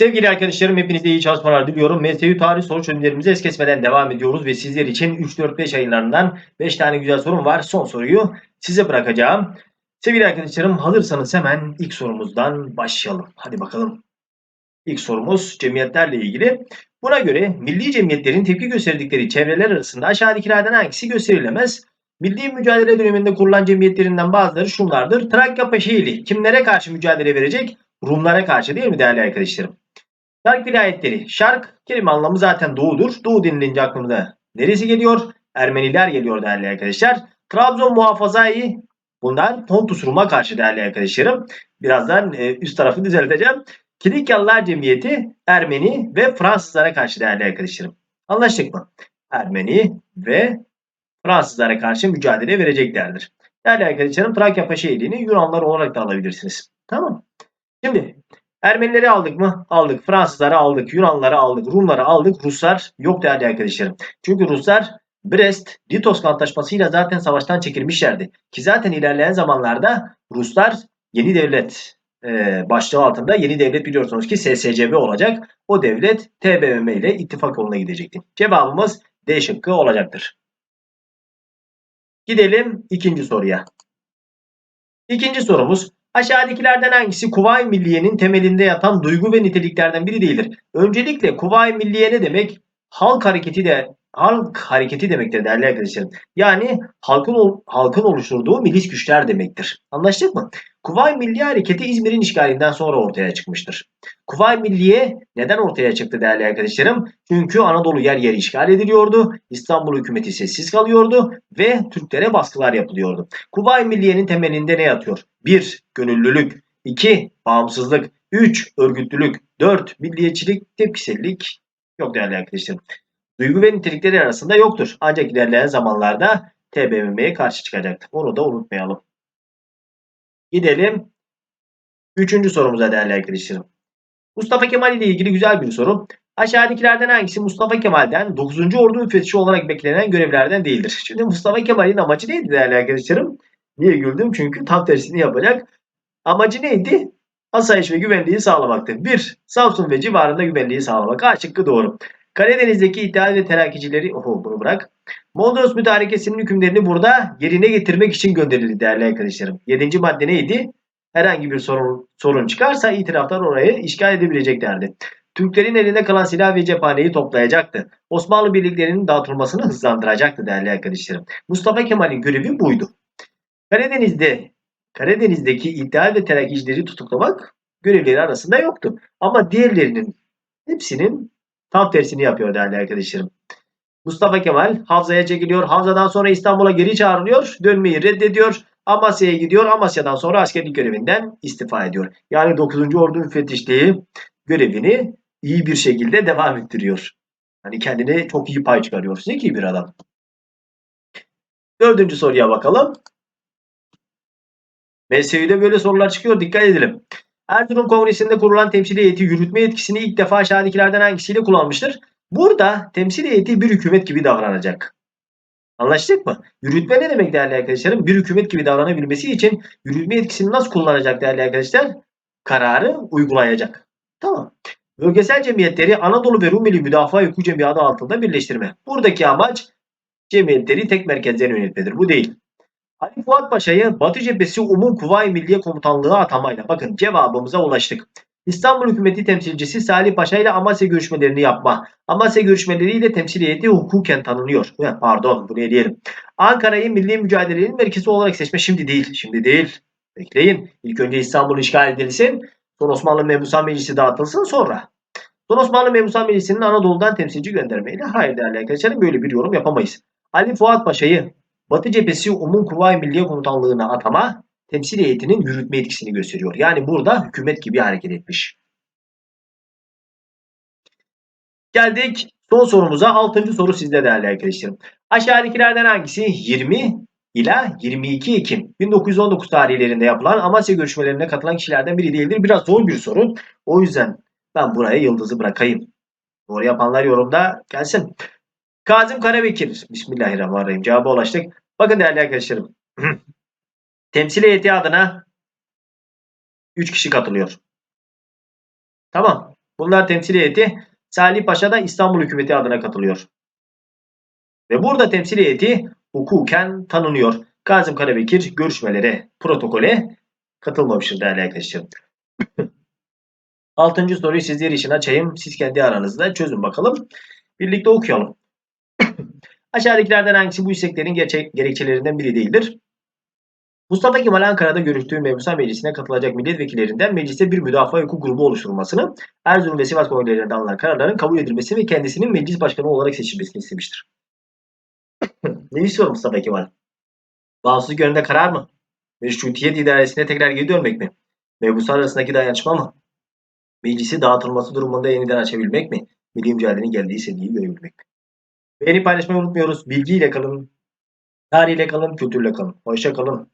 Sevgili arkadaşlarım hepinize iyi çalışmalar diliyorum. MSU tarih soru çözümlerimize es kesmeden devam ediyoruz ve sizler için 3-4-5 ayınlarından 5 tane güzel sorum var. Son soruyu size bırakacağım. Sevgili arkadaşlarım hazırsanız hemen ilk sorumuzdan başlayalım. Hadi bakalım. İlk sorumuz cemiyetlerle ilgili. Buna göre milli cemiyetlerin tepki gösterdikleri çevreler arasında aşağıdakilerden hangisi gösterilemez? Milli mücadele döneminde kurulan cemiyetlerinden bazıları şunlardır. Trakya Paşaeli kimlere karşı mücadele verecek? Rumlara karşı değil mi değerli arkadaşlarım? Şark vilayetleri. Şark kelime anlamı zaten doğudur. Doğu denilince aklımıza neresi geliyor? Ermeniler geliyor değerli arkadaşlar. Trabzon muhafazayı bunlar Pontus Rum'a karşı değerli arkadaşlarım. Birazdan e, üst tarafı düzelteceğim. Kilikyalılar Cemiyeti Ermeni ve Fransızlara karşı değerli arkadaşlarım. Anlaştık mı? Ermeni ve Fransızlara karşı mücadele vereceklerdir. Değerli arkadaşlarım Trakya Paşaeliğini Yunanlar olarak da alabilirsiniz. Tamam. Şimdi Ermenileri aldık mı? Aldık. Fransızları aldık. Yunanları aldık. Rumları aldık. Ruslar yok değerli arkadaşlarım. Çünkü Ruslar Brest-Litovsk antlaşmasıyla zaten savaştan çekilmişlerdi. Ki zaten ilerleyen zamanlarda Ruslar yeni devlet e, başlığı altında yeni devlet biliyorsunuz ki SSCB olacak. O devlet TBMM ile ittifak yoluna gidecekti. Cevabımız D şıkkı olacaktır. Gidelim ikinci soruya. İkinci sorumuz aşağıdakilerden hangisi Kuvayi Milliye'nin temelinde yatan duygu ve niteliklerden biri değildir? Öncelikle Kuvayi Milliye ne demek? Halk hareketi de halk hareketi demektir değerli arkadaşlarım. Yani halkın halkın oluşturduğu milis güçler demektir. Anlaştık mı? Kuvayi Milliye Hareketi İzmir'in işgalinden sonra ortaya çıkmıştır. Kuvayi Milliye neden ortaya çıktı değerli arkadaşlarım? Çünkü Anadolu yer yer işgal ediliyordu. İstanbul hükümeti sessiz kalıyordu ve Türklere baskılar yapılıyordu. Kuvayi Milliye'nin temelinde ne yatıyor? 1. Gönüllülük 2. Bağımsızlık 3. Örgütlülük 4. Milliyetçilik, tepkisellik yok değerli arkadaşlarım. Duygu ve nitelikleri arasında yoktur. Ancak ilerleyen zamanlarda TBMM'ye karşı çıkacaktır. Onu da unutmayalım. Gidelim. Üçüncü sorumuza değerli arkadaşlarım. Mustafa Kemal ile ilgili güzel bir soru. Aşağıdakilerden hangisi Mustafa Kemal'den 9. Ordu müfettişi olarak beklenen görevlerden değildir? Şimdi Mustafa Kemal'in amacı neydi değerli arkadaşlarım? Niye güldüm? Çünkü tam tersini yapacak. Amacı neydi? Asayiş ve güvenliği sağlamaktı. 1. Samsun ve civarında güvenliği sağlamak. A doğru. Karadeniz'deki İttihat ve Terakkicileri, oho bunu bırak. Mondros Mütarekesi'nin hükümlerini burada yerine getirmek için gönderildi değerli arkadaşlarım. 7. madde neydi? Herhangi bir sorun, sorun çıkarsa itiraflar orayı işgal edebileceklerdi. Türklerin elinde kalan silah ve cephaneyi toplayacaktı. Osmanlı birliklerinin dağıtılmasını hızlandıracaktı değerli arkadaşlarım. Mustafa Kemal'in görevi buydu. Karadeniz'de Karadeniz'deki İttihat ve Terakkicileri tutuklamak görevleri arasında yoktu. Ama diğerlerinin hepsinin tam tersini yapıyor değerli arkadaşlarım. Mustafa Kemal Havza'ya çekiliyor. Havza'dan sonra İstanbul'a geri çağrılıyor. Dönmeyi reddediyor. Amasya'ya gidiyor. Amasya'dan sonra askerlik görevinden istifa ediyor. Yani 9. Ordu müfettişliği görevini iyi bir şekilde devam ettiriyor. Hani kendine çok iyi pay çıkarıyor. Zeki bir adam. Dördüncü soruya bakalım. MSÜ'de böyle sorular çıkıyor. Dikkat edelim. Erzurum Kongresi'nde kurulan temsil heyeti yürütme yetkisini ilk defa aşağıdakilerden hangisiyle kullanmıştır? Burada temsil heyeti bir hükümet gibi davranacak. Anlaştık mı? Yürütme ne demek değerli arkadaşlarım? Bir hükümet gibi davranabilmesi için yürütme yetkisini nasıl kullanacak değerli arkadaşlar? Kararı uygulayacak. Tamam. Bölgesel cemiyetleri Anadolu ve Rumeli Müdafaa Hukuk Cemiyeti adı altında birleştirme. Buradaki amaç cemiyetleri tek merkezden yönetmedir. Bu değil. Ali Fuat Paşa'yı Batı Cephesi Umum Kuvayi Milliye Komutanlığı atamayla bakın cevabımıza ulaştık. İstanbul Hükümeti temsilcisi Salih Paşa ile Amasya görüşmelerini yapma. Amasya görüşmeleriyle temsil heyeti hukuken tanınıyor. Pardon bu ne diyelim. Ankara'yı milli mücadelenin merkezi olarak seçme şimdi değil. Şimdi değil. Bekleyin. İlk önce İstanbul işgal edilsin. Son Osmanlı Mebusan Meclisi dağıtılsın sonra. Son Osmanlı Mebusan Meclisi'nin Anadolu'dan temsilci göndermeyle hayır değerli arkadaşlarım böyle bir yorum yapamayız. Ali Fuat Paşa'yı Batı Cephesi Umum Kuvayi Milliye Komutanlığı'na atama temsil heyetinin yürütme etkisini gösteriyor. Yani burada hükümet gibi hareket etmiş. Geldik son sorumuza. Altıncı soru sizde değerli arkadaşlarım. Aşağıdakilerden hangisi 20 ila 22 Ekim 1919 tarihlerinde yapılan Amasya görüşmelerine katılan kişilerden biri değildir? Biraz zor bir soru. O yüzden ben buraya yıldızı bırakayım. Doğru yapanlar yorumda gelsin. Kazım Karabekir. Bismillahirrahmanirrahim. Cevaba ulaştık. Bakın değerli arkadaşlarım. Temsil heyeti adına 3 kişi katılıyor. Tamam. Bunlar temsil heyeti Salih Paşa da İstanbul hükümeti adına katılıyor. Ve burada temsil heyeti hukuken tanınıyor. Kazım Karabekir görüşmelere, protokole katılmamıştır değerli arkadaşlarım. Altıncı soruyu sizler için açayım. Siz kendi aranızda çözün bakalım. Birlikte okuyalım. Aşağıdakilerden hangisi bu isteklerin gerçek, gerekçelerinden biri değildir? Mustafa Kemal Ankara'da görüştüğü Mebusan Meclisi'ne katılacak milletvekillerinden mecliste bir müdafaa hukuk grubu oluşturulmasını, Erzurum ve Sivas kongrelerinde alınan kararların kabul edilmesi ve kendisinin meclis başkanı olarak seçilmesini istemiştir. ne istiyor Mustafa Kemal? Bağımsızlık yönünde karar mı? Meşrutiyet idaresine tekrar geri dönmek mi? Mebuslar arasındaki dayanışma mı? Meclisi dağıtılması durumunda yeniden açabilmek mi? Milli mücadelenin geldiği seviyeyi görebilmek mi? Beğeni paylaşmayı unutmuyoruz. Bilgiyle kalın, tarihle kalın, kültürle kalın. Hoşça kalın.